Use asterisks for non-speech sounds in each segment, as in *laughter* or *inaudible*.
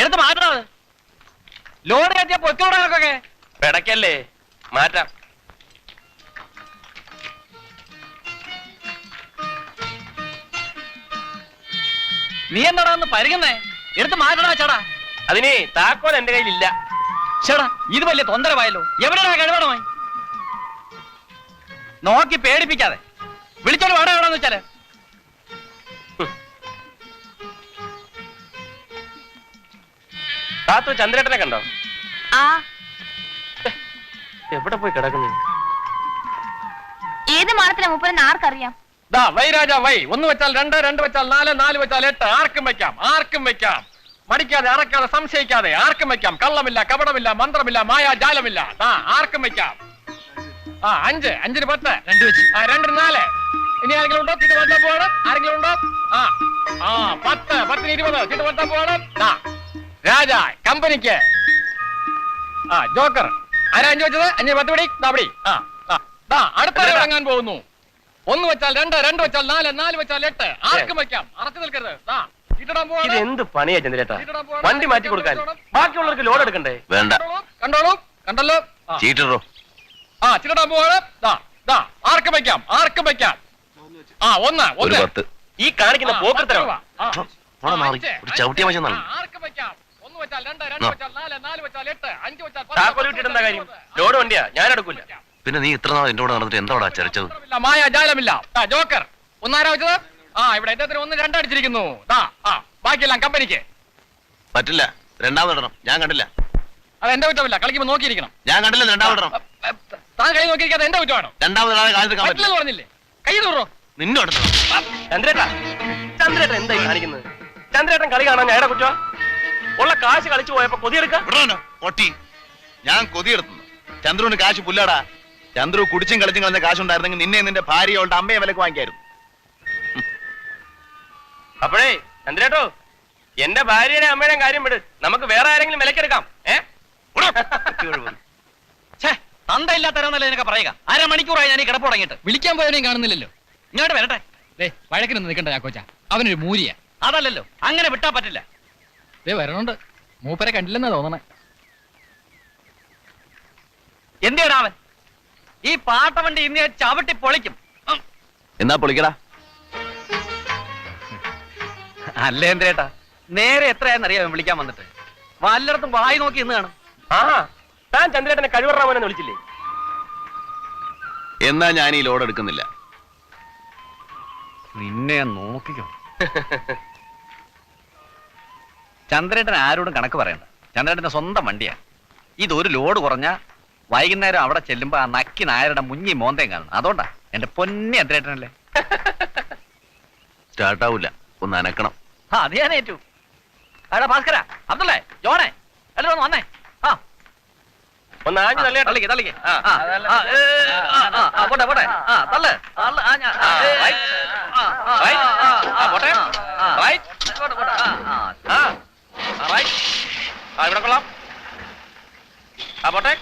എടുത്ത് മാറ്റണം ലോഡ് കയറ്റിയ പൊത്തോടൊക്കെ പിടക്കല്ലേ? മാറ്റാം. നീ എന്താടാ ഒന്ന് പരുകുന്നേ എടുത്ത് മാറ്റണ ചേടാ അതിന് താക്കോൽ എന്റെ കയ്യിലില്ല. ചേടാ ഇത് വലിയ തൊന്തരവായല്ലോ. എവിടെയാ കഴിവണമോ നോക്കി പേടിപ്പിക്കാതെ. വിളിച്ചോണ്ട് വേണം എവിടെ വെച്ചാൽ? താത്തു ചന്ദ്രേട്ടനെ കണ്ടോ? ആ. എവിടെ പോയി കിടക്കുന്നു? ഏത് മാനത്തിലെ മൂപ്പരെന്ന് ആർക്കറിയാം? ദാ വൈ രാജ വൈ. ഒന്ന് വെച്ചാൽ രണ്ട് രണ്ട് വെച്ചാൽ നാല് നാല് വെച്ചാൽ എട്ട്. ആർക്കും വെക്കാം ആർക്കും വെക്കാം. മടിക്കാതെ അറക്കാതെ സംശയിക്കാതെ ആർക്കും വെക്കാം. കള്ളമില്ല കപടമില്ല മന്ത്രമില്ല മായാജാലമില്ല ദാ ആർക്കും വെക്കാം. ആ അഞ്ച് അഞ്ചിന് പത്ത്. രണ്ട് വെച്ച്. ആ രണ്ടിന് നാല്. ഇനി ആരെങ്കിലും ഉണ്ടോ? ചിട്ട് പോകണം ആരെങ്കിലും ഉണ്ടോ? ആ. ആ പത്ത് പത്തിന് ഇരുപത്. ചിട്ട് പോകണം ദാ രാജ കമ്പനിക്ക്. ആ ജോക്കർ. ആരാ അഞ്ചു വെച്ചത്? അഞ്ച് പത്ത് പിടി? ദാ ആ ദാ അടുത്ത ഇറങ്ങാൻ പോകുന്നു? ഒന്ന് വെച്ചാൽ രണ്ട് രണ്ട് വെച്ചാൽ നാല് നാല് വെച്ചാൽ എട്ട്. ആർക്കും വെക്കാം. അറച്ചു നിൽക്കരുത്. ദാ ഇത് എന്ത് പണിയാ ചന്ദ്രേട്ടാ? വണ്ടി മാറ്റി കൊടുക്കാൻ. ബാക്കിയുള്ളവർക്ക് ലോഡ് എടുക്കണ്ടേ? വേണ്ട. കണ്ടോളൂ, കണ്ടല്ലോ. ആ. ചീറ്ററോ ആ ചീട്ടിടാൻ പോവാണ്. ദാ ദാ ആർക്കും വെക്കാം ആർക്കും വെക്കാം. ആ ഒന്ന് ഒരു ഒന്ന് പത്ത്. ഈ കാണിക്കുന്ന പോക്കർ പോക്കൃത്തരോ പത്ത് രൂപ. ആ. പോടാ മാറി. അഞ്ച്, ചവിട്ടിയ മനുഷ്യൻ കാര്യം? ലോഡ് വണ്ടിയാ? ഞാൻ എടുക്കില്ല പിന്നെ നീ ഇത്ര നാൾ എന്റെ കൂടെ നടന്നിട്ട് എന്താടാ ചരച്ചത്? ഇല്ല, മായ ജാലമില്ല ആ, ജോക്കർ ഒന്നാരാ വെച്ചത്? ആ ഇവിടെ എന്റെ ഒന്ന് രണ്ടടിച്ചിരിക്കുന്നു ആ ബാക്കിയെല്ലാം കമ്പനിക്ക്. പറ്റില്ല. രണ്ടാമത് ഇടണം. ഞാൻ കണ്ടില്ല. അത് എന്റെ കുറ്റമില്ല കളിക്കുമ്പോ നോക്കിയിരിക്കണം. ഞാൻ കണ്ടില്ല രണ്ടാമത് ഇടണം. അ, അ, താൻ കൈ നോക്കിയിരിക്കാതെ എന്റെ കുറ്റമാണോ? രണ്ടാമത് ഇടാതെ കാണിക്കാൻ പറ്റില്ല പറ്റില്ലെന്ന് പറഞ്ഞില്ലേ? കൈ തൂറോ നിന്നെ എടുത്തണം ചന്ദ്രേട്ടാ ചന്ദ്രേട്ടൻ എന്താ കാണിക്കുന്നത്? ചന്ദ്രേട്ടൻ കളി കാണാൻ ഞാൻ കുറ്റോ ഉള്ള കാശ് കളിച്ചു പോയപ്പോ കൊതിയെടുക്ക? ഒട്ടി ഞാൻ കൊതിയെടുത്തു. ചന്ദ്രുവിന് കാശ് പുല്ലാടാ. ചന്ദ്രു കുടിച്ചും കളിച്ചും കളഞ്ഞ കാശുണ്ടായിരുന്നെങ്കിൽ നിന്നെ നിന്റെ ഭാര്യ അവളുടെ അമ്മയെ വിലക്ക് വാങ്ങിക്കായിരുന്നു. അപ്പോഴേ ചന്ദ്രേട്ടോ എന്റെ ഭാര്യയുടെ അമ്മയുടെ കാര്യം വിട്. നമുക്ക് വേറെ ആരെങ്കിലും വിലക്കെടുക്കാം. ഏ? ഛേ തന്തയില്ലാത്തരാന്നല്ലേ നിനക്ക് പറയുക? അര മണിക്കൂറായി ഞാൻ ഈ കിടപ്പ് തുടങ്ങിയിട്ട്. വിളിക്കാൻ പോയവനെയും കാണുന്നില്ലല്ലോ. ഇങ്ങോട്ട് വരട്ടെ. വഴക്കിനൊന്നും നിൽക്കണ്ട ചാക്കോച്ച. അവനൊരു മൂരിയ. അതല്ലല്ലോ അങ്ങനെ വിട്ടാ പറ്റില്ല. ദേ വരണുണ്ട്. മൂപ്പരെ കണ്ടില്ലെന്നാ തോന്നണേ. എന്തിനാവൻ ഈ പാട്ടവണ്ടി ഇന്ന് ഞാൻ ചവിട്ടി പൊളിക്കും. എന്നാ പൊളിക്കടാ? അല്ലേ എന്തേട്ടാ നേരെ എത്രയാണെന്നറിയാം വിളിക്കാൻ വന്നിട്ട്. വല്ലയിടത്തും വായി നോക്കി ഇന്ന് കാണും. ആ താൻ ചന്ദ്രേട്ടനെ കഴിവറാമനെന്ന് വിളിച്ചില്ലേ? എന്നാ ഞാൻ ഈ ലോഡ് എടുക്കുന്നില്ല. നിന്നെ നോക്കിക്കോ. *laughs* ചന്ദ്രേട്ടൻ ആരോടും കണക്ക് പറയണ്ട ചന്ദ്രേട്ടന്റെ സ്വന്തം വണ്ടിയാ ഇതൊരു ലോഡ് കുറഞ്ഞ വൈകുന്നേരം അവിടെ ചെല്ലുമ്പോ ആ നക്കി നായരുടെ മുഞ്ഞി മോന്തയും കാണണം അതുകൊണ്ടാ എന്റെ പൊന്നി ചന്ദ്രേട്ടനല്ലേ സ്റ്റാർട്ടാവൂല ഒന്ന് അനക്കണം ആ അത് ഞാൻ ഏറ്റു അടാ ഭാസ്കര അബ്ദുള്ളേ ജോണേ എല്ലാവരും ഒന്ന് വന്നേ ആ ഒന്ന് ആഞ്ഞു തള്ളിയേട്ടാ തള്ളിക്ക് തള്ളിക്ക് ആ, ആ, ആ, ഏ, ആ, ആ, ആ, പോട്ടെ പോട്ടെ ആ തള്ള് തള്ള് ആ ഞാൻ ആ, ഏ, right. ആ, ആ, ആ, ആ, ആ, പോട്ടെ. ആ, ആ. Right. പോട്ടെ, പോട്ടെ. ആ, ആ. ആ. ഇവിടെ കൊള്ളാം ആ പോട്ടെ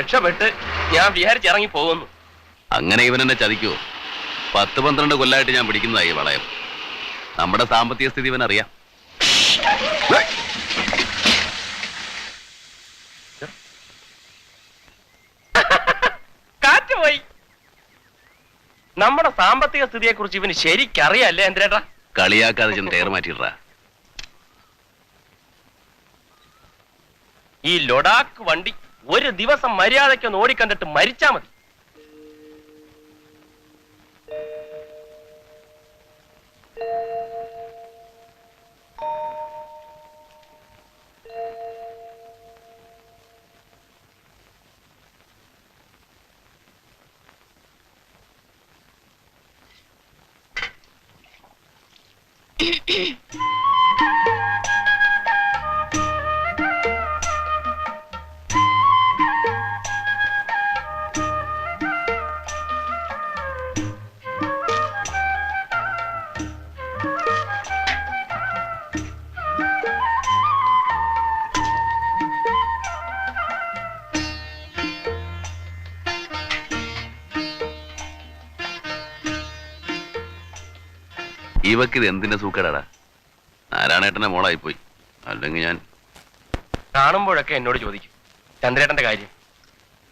രക്ഷപ്പെട്ട് ഞാൻ വിചാരിച്ച് ഇറങ്ങി പോകുന്നു അങ്ങനെ ഇവൻ എന്നെ ചതിക്കുവോ? പത്ത് പന്ത്രണ്ട് കൊല്ലായിട്ട് ഞാൻ പിടിക്കുന്നതായി വളയം. നമ്മുടെ സാമ്പത്തിക സ്ഥിതി ഇവൻ അറിയാം. കാറ്റ് പോയി. നമ്മുടെ സാമ്പത്തിക സ്ഥിതിയെ കുറിച്ച് ഇവന് ശരിക്കറിയല്ലേ എന്തിനേട്ടാ കളിയാക്കാതെ ചെന്ന് ടയർ മാറ്റിട്ടാ ഈ ലൊഡാക്ക് വണ്ടി ഒരു ദിവസം മര്യാദയ്ക്കൊന്ന് ഓടിക്കണ്ടിട്ട് മരിച്ചാ മതി. ഇവക്കിത് എന്തിന്റെ സൂക്കടാടാ? നാരായണേട്ടന്റെ മോളായിപ്പോയി. അല്ലെങ്കിൽ ഞാൻ കാണുമ്പോഴൊക്കെ എന്നോട് ചോദിക്കും. ചന്ദ്രേട്ടന്റെ കാര്യം.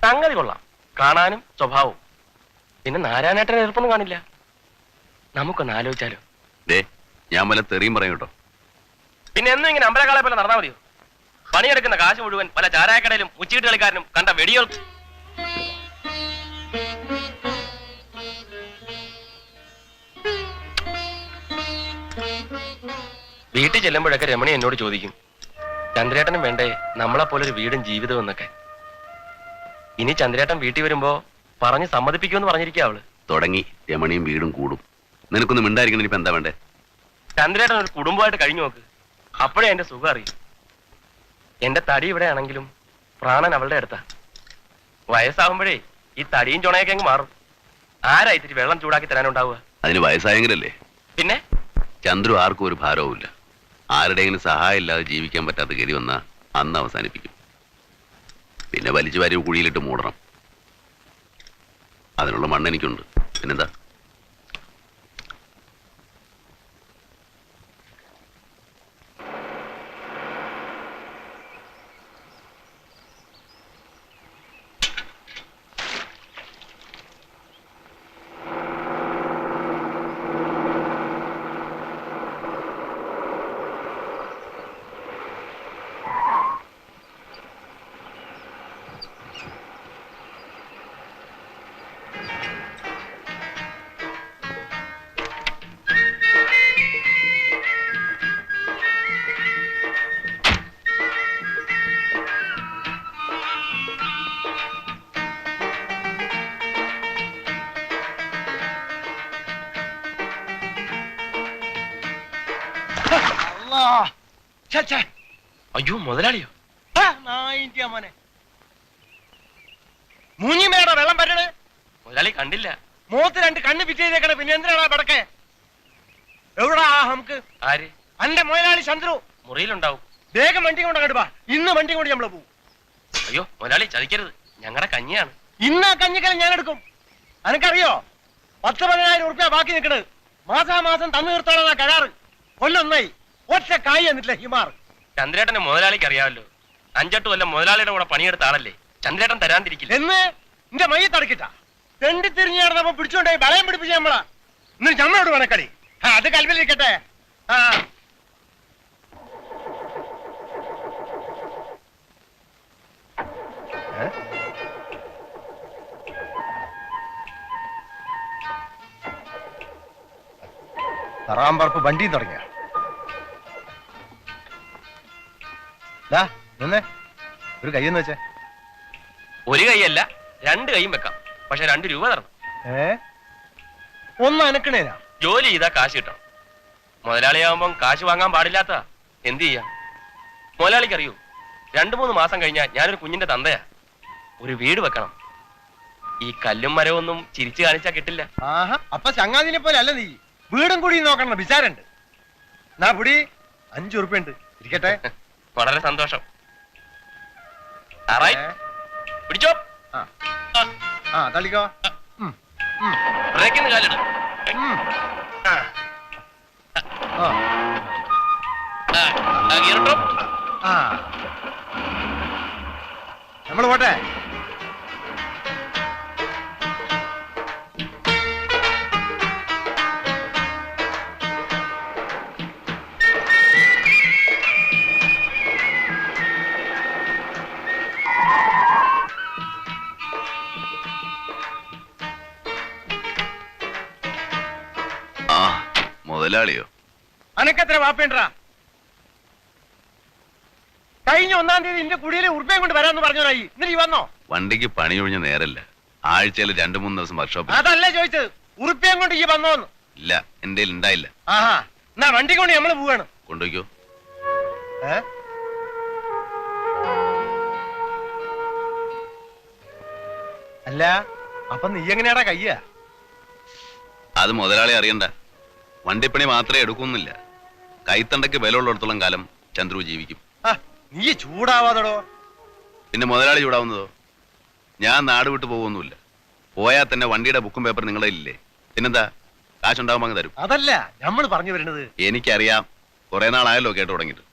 സംഗതി കൊള്ളാം. കാണാനും സ്വഭാവവും. പിന്നെ നാരായണേട്ടനെ എതിർപ്പൊന്നും കാണില്ല. നമുക്കൊന്ന് ആലോചിച്ചാലോ. ദേ ഞാൻ വല്ല തെറിയും പറയും കേട്ടോ. പിന്നെ എന്നും ഇങ്ങനെ അമ്പലക്കാളെ പോലെ നടന്നാൽ മതിയോ? പണിയെടുക്കുന്ന കാശ് മുഴുവൻ പല ചാരായക്കടയിലും ഉച്ചീട്ട് കളിക്കാരനും കണ്ട വെടികൾ വീട്ടിൽ ചെല്ലുമ്പോഴൊക്കെ രമണി എന്നോട് ചോദിക്കും ചന്ദ്രേട്ടനും വേണ്ടേ? നമ്മളെ പോലെ ഒരു വീടും ജീവിതവും എന്നൊക്കെ. ഇനി ചന്ദ്രേട്ടൻ വീട്ടിൽ വരുമ്പോ പറഞ്ഞ് സമ്മതിപ്പിക്കുമെന്ന് പറഞ്ഞിരിക്കുക അവൾ. തുടങ്ങി. രമണിയും വീടും കൂടും. നിനക്കൊന്നും മിണ്ടായിരിക്കണ ഇപ്പൊ എന്താ വേണ്ടേ? ചന്ദ്രേട്ടൻ ഒരു കുടുംബമായിട്ട് കഴിഞ്ഞു നോക്ക്. അപ്പോഴേ എന്റെ സുഖം അറിയും. എന്റെ തടി ഇവിടെ ആണെങ്കിലും പ്രാണൻ അവളുടെ അടുത്താ. വയസ്സാകുമ്പോഴേ ഈ തടിയും ചുണയൊക്കെ അങ്ങ് മാറും. ആരാ ഇത്തിരി വെള്ളം ചൂടാക്കി തരാനുണ്ടാവുക? അതിന് വയസ്സായെങ്കിലല്ലേ? പിന്നെ? ചന്ദ്രു ആർക്കും ഒരു ഭാരവുമില്ല. ആരുടെയെങ്കിലും സഹായം ഇല്ലാതെ ജീവിക്കാൻ പറ്റാത്ത ഗതി വന്ന അന്ന് അവസാനിപ്പിക്കും. പിന്നെ വലിച്ചു വാരി കുഴിയിലിട്ട് മൂടണം. അതിനുള്ള മണ്ണെനിക്കുണ്ട്. പിന്നെന്താ? അയ്യോ മുതലാളിയോ? മോനെ. മൂഞ്ഞിമേടെ വെള്ളം പറ്റണേ മുതലാളി കണ്ടില്ല. മൂത്ത് രണ്ട് കണ്ണ് പിറ്റേക്കണ പിന്നെ എന്തിനാടാ പടക്കെ എവിടാ നമുക്ക് ആര്? അന്റെ മുതലാളി ചന്ദ്രു. മുറിയിലുണ്ടാവും. വേഗം വണ്ടി കൊണ്ട് കടുപ്പാ ഇന്ന് വണ്ടി കൊണ്ട് നമ്മൾ പോവും. അയ്യോ മുതലാളി ചതിക്കരുത്. ഞങ്ങളുടെ കഞ്ഞിയാണ്. ഇന്ന് ആ കഞ്ഞിക്കലം ഞാൻ എടുക്കും. അനക്കറിയോ? പത്ത് പതിനായിരം ഉറുപ്പ്യ ബാക്കി നിൽക്കണത് മാസാമാസം തന്നു തീർത്തോളാ കരാറ്. കൊല്ലൊന്നായി ഒറ്റ കായ് എന്നിട്ടില്ല ഹിമാർ. ചന്ദ്രേട്ടന്റെ മുതലാളിക്ക് അറിയാമല്ലോ. അഞ്ചെട്ട് കൊല്ലം മുതലാളിയുടെ കൂടെ പണിയെടുത്ത ആളല്ലേ. ചന്ദ്രേട്ടൻ തരാതിരിക്കില്ല. എന്ന്? നിന്റെ മയ്യ തടക്കിട്ട. തെണ്ടി തിരിഞ്ഞു നടന്നപ്പോ പിടിച്ചോണ്ടായി വളയം പിടിപ്പിച്ച നമ്മളാ. എന്നിട്ട് നമ്മളോട് വനക്കടി ആ, അത് കൽവിലിരിക്കട്ടെ ആ? തറാമ്പറപ്പ് വണ്ടിയും തുടങ്ങിയ. നിന്നേ. ഒരു കയ്യെന്ന് വെച്ചേ. ഒരു കൈയല്ല രണ്ട് കൈയും വെക്കാം. പക്ഷെ രണ്ട് രൂപ തരണം. ഏ? ഒന്ന് അനക്കണേനാ. ജോലി ചെയ്താ കാശ് കിട്ടണം. മുതലാളിയാവുമ്പം കാശ് വാങ്ങാൻ പാടില്ലാത്ത എന്ത് ചെയ്യാം? മുതലാളിക്ക് അറിയൂ രണ്ടു മൂന്ന് മാസം കഴിഞ്ഞാൽ ഞാനൊരു കുഞ്ഞിന്റെ തന്തയാ. ഒരു വീട് വെക്കണം. ഈ കല്ലും മരവൊന്നും ചിരിച്ചു കാണിച്ചാ കിട്ടില്ല. ആഹാ അപ്പൊ ചങ്ങാതിനെ പോലെ അല്ല നീ. വീടും കൂടി നോക്കണം വിചാരണ്ട്. നാ പുടി അഞ്ചു ഉറുപ്പ്യ ഉണ്ട്. ഇരിക്കട്ടെ. *laughs* വളരെ സന്തോഷം. പിടിച്ചോ. ആ. തള്ളിക്കോ. ബ്രേക്കിന്ന് കാലിട്. നമ്മൾ പോട്ടെ. മുതലാളിയോ? അനക്കെത്ര വാപ്പേണ്ടാ കഴിഞ്ഞ ഒന്നാം തീയതി ഇന്റെ കുടിയിലെ ഉറുപ്പയും കൊണ്ട് വരാന്ന് പറഞ്ഞോരായി ഇന്നലെ വന്നോ? വണ്ടിക്ക് പണി ഒഴിഞ്ഞ നേരല്ല. ആഴ്ചയിൽ രണ്ടു മൂന്ന് ദിവസം വർക്ക്ഷോപ്പ് അതല്ല ചോദിച്ചത്. ഉറുപ്പയും കൊണ്ട് ഈ വന്നോന്ന്. ഇല്ല എന്റെ ഉണ്ടായില്ല. ആഹാ എന്നാ വണ്ടി കൊണ്ട് നമ്മൾ പോവാണ്. കൊണ്ടുപോയിക്കോ. അല്ല അപ്പൊ നീ എങ്ങനെയാടാ കയ്യ? അത് മുതലാളി അറിയണ്ട. വണ്ടിപ്പണി മാത്രമേ എടുക്കുന്നില്ല. കൈത്തണ്ടയ്ക്ക് വില ഉള്ളിടത്തോളം കാലം ചന്ദ്രു ജീവിക്കും. നീ ചൂടാവാതടോ. പിന്നെ മുതലാളി ചൂടാവുന്നതോ? ഞാൻ നാട് വിട്ടു പോകുന്നില്ല പോയാൽ തന്നെ വണ്ടിയുടെ ബുക്കും പേപ്പർ നിങ്ങളെ ഇല്ലേ പിന്നെന്താ? കാശുണ്ടാകുമ്പോൾ തരും. അതല്ല നമ്മൾ പറഞ്ഞു വരുന്നത്. എനിക്കറിയാം. കുറെ നാളായല്ലോ കേട്ടു തുടങ്ങിയിട്ട്.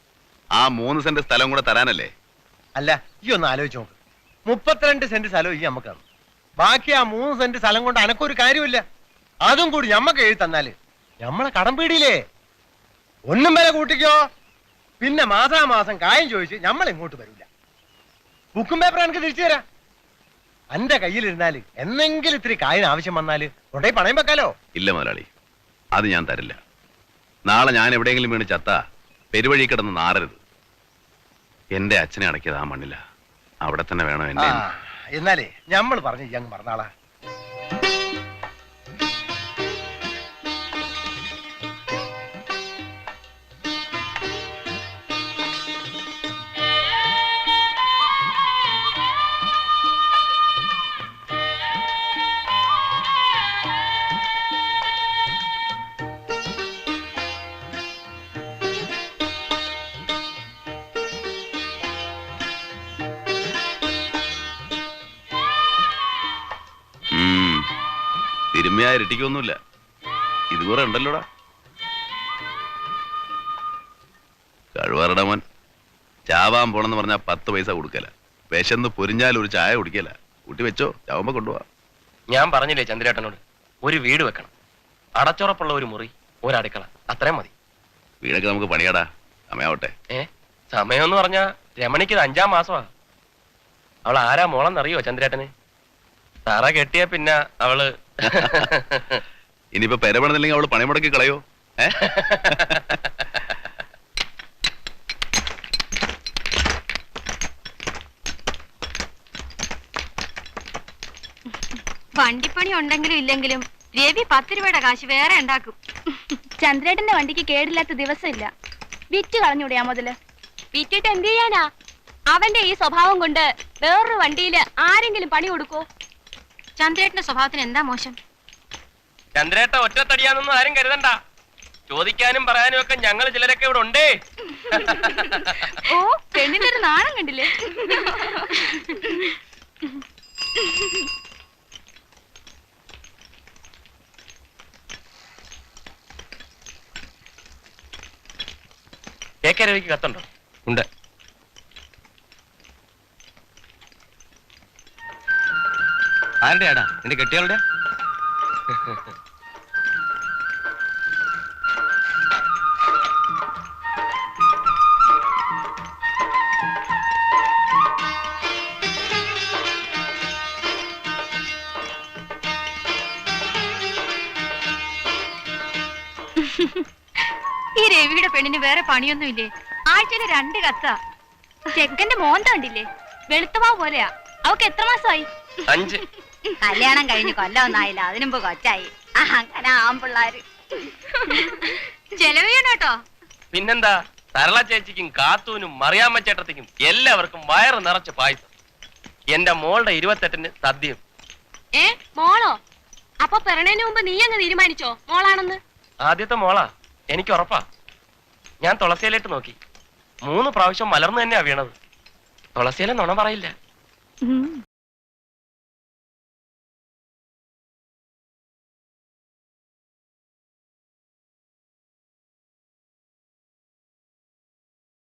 ആ മൂന്ന് സെന്റ് സ്ഥലം കൂടെ തരാനല്ലേ? അല്ല ഈ ഒന്ന് ആലോചിച്ച് നോക്ക്. മുപ്പത്തിരണ്ട് സെന്റ് സ്ഥലം ഈ നമുക്കാണ് ബാക്കി ആ മൂന്ന് സെന്റ് സ്ഥലം കൊണ്ട് അനക്കൊരു കാര്യമില്ല അതും കൂടി ഞമ്മക്ക് എഴുതി തന്നാൽ ഞമ്മളെ കടം പീടിയില്ലേ? ഒന്നും വില കൂട്ടിക്കോ? പിന്നെ മാസാമാസം കായം ചോദിച്ച് നമ്മൾ ഇങ്ങോട്ട് വരില്ല. ബുക്കും പേപ്പർ എനിക്ക് തിരിച്ചു തരാം. എന്റെ കയ്യിലിരുന്നാൽ എന്നെങ്കിലും ഇത്തിരി കായിന് ആവശ്യം വന്നാൽ കൊണ്ടേ പണയം വെക്കാലോ? ഇല്ല മുതലാളി അത് ഞാൻ തരില്ല. നാളെ ഞാൻ എവിടെയെങ്കിലും വീണ് ചത്ത പെരുവഴി കിടന്ന് നാറരുത്. എന്റെ അച്ഛനെ അടക്കിയത് ആ മണ്ണില. അവിടെ തന്നെ വേണം എന്റെ എന്നാലേ നമ്മൾ പറഞ്ഞു ഞങ്ങൾ മറന്നാളാ. തിരുമ്മയാ ഇരട്ടിക്കൊന്നുമില്ല കുറെ ഉണ്ടല്ലോടാ. കഴിവറട മോൻ ചാവാൻ പോണെന്ന് പറഞ്ഞാൽ പത്ത് പൈസ കൊടുക്കല. വിശന്ന് പൊരിഞ്ഞാൽ ഒരു ചായ കുടിക്കല. കൂട്ടി വെച്ചോ ചാവുമ്പോ കൊണ്ടുപോവാ. ഞാൻ പറഞ്ഞില്ലേ ചന്ദ്രേട്ടനോട് ഒരു വീട് വെക്കണം. അടച്ചുറപ്പുള്ള ഒരു മുറി ഒരടുക്കള അത്രയും മതി. വീടൊക്കെ നമുക്ക് പണിയാടാ. സമയാവട്ടെ. ഏ സമയം എന്ന് പറഞ്ഞാ രമണിക്ക് ഇത് അഞ്ചാം മാസമാ. അവൾ ആരാ മോളെന്നറിയോ ചന്ദ്രേട്ടന്? തറ കെട്ടിയ പിന്നെ അവൾ ഇനിയിപ്പോ പെരപണെന്നില്ലെങ്കിൽ അവൾ പണി മുടക്കി കളയോ? ഏ? വണ്ടിപ്പണി ഉണ്ടെങ്കിലും ഇല്ലെങ്കിലും രവി പത്ത് രൂപയുടെ കാശ് വേറെ ഉണ്ടാക്കും. ചന്ദ്രേട്ടന്റെ വണ്ടിക്ക് കേടില്ലാത്ത ദിവസമില്ല. വിറ്റ് കളഞ്ഞൂടെയാ മുതൽ? വിറ്റിട്ട് എന്ത് ചെയ്യാനാ? അവന്റെ ഈ സ്വഭാവം കൊണ്ട് വേറൊരു വണ്ടിയിൽ ആരെങ്കിലും പണി കൊടുക്കോ ചന്ദ്രേട്ടന്റെ സ്വഭാവത്തിന് എന്താ മോശം? ചന്ദ്രേട്ട ഒറ്റത്തടിയാന്നൊന്നും ആരും കരുതണ്ട. ചോദിക്കാനും പറയാനും ഒക്കെ ഞങ്ങൾ ചിലരൊക്കെ ഇവിടെ ഉണ്ടേ. ഓ പെണ്ണിന്റെ ഒരു നാണം കണ്ടില്ലേ? കെ കെ രവിക്ക് കത്തുണ്ടോ? ഉണ്ട്. ആരുടെ ആടാ? നിന്റെ കെട്ടിയാളുടെ? ഈ രവിയുടെ പെണ്ണിന് വേറെ പണിയൊന്നുമില്ലേ? ആഴ്ചയിൽ രണ്ട് കത്ത. ചെക്കന്റെ മോന്ത കണ്ടില്ലേ? വെളുത്തമാവ് പോലെയാ. അവക്ക് എത്ര മാസമായി? അഞ്ച്. കല്യാണം കഴിഞ്ഞ് കൊല്ലമൊന്നായില്ല അതിനുമ്പ് കൊച്ചായി. ആ, അങ്ങനെ ആമ്പിള്ളാര് ചെലവ് കേട്ടോ. പിന്നെന്താ? സരള ചേച്ചിക്കും കാത്തൂനും മറിയാമ്മ ചേട്ടത്തിക്കും എല്ലാവർക്കും വയറ് നിറച്ച് പായസം. എന്റെ മോളുടെ ഇരുപത്തെട്ടിന് സദ്യയും. ഏ? മോളോ? അപ്പൊ പിറണേന് മുമ്പ് നീ അങ്ങ് തീരുമാനിച്ചോ? മോളാണെന്ന്? ആദ്യത്തെ മോളാ. എനിക്ക് ഉറപ്പാ. ഞാൻ തുളസിയിലേക്ക് നോക്കി. മൂന്ന് പ്രാവശ്യം മലർന്നു തന്നെയാ വീണത്. തുളസിയിലെ നുണ പറയില്ല.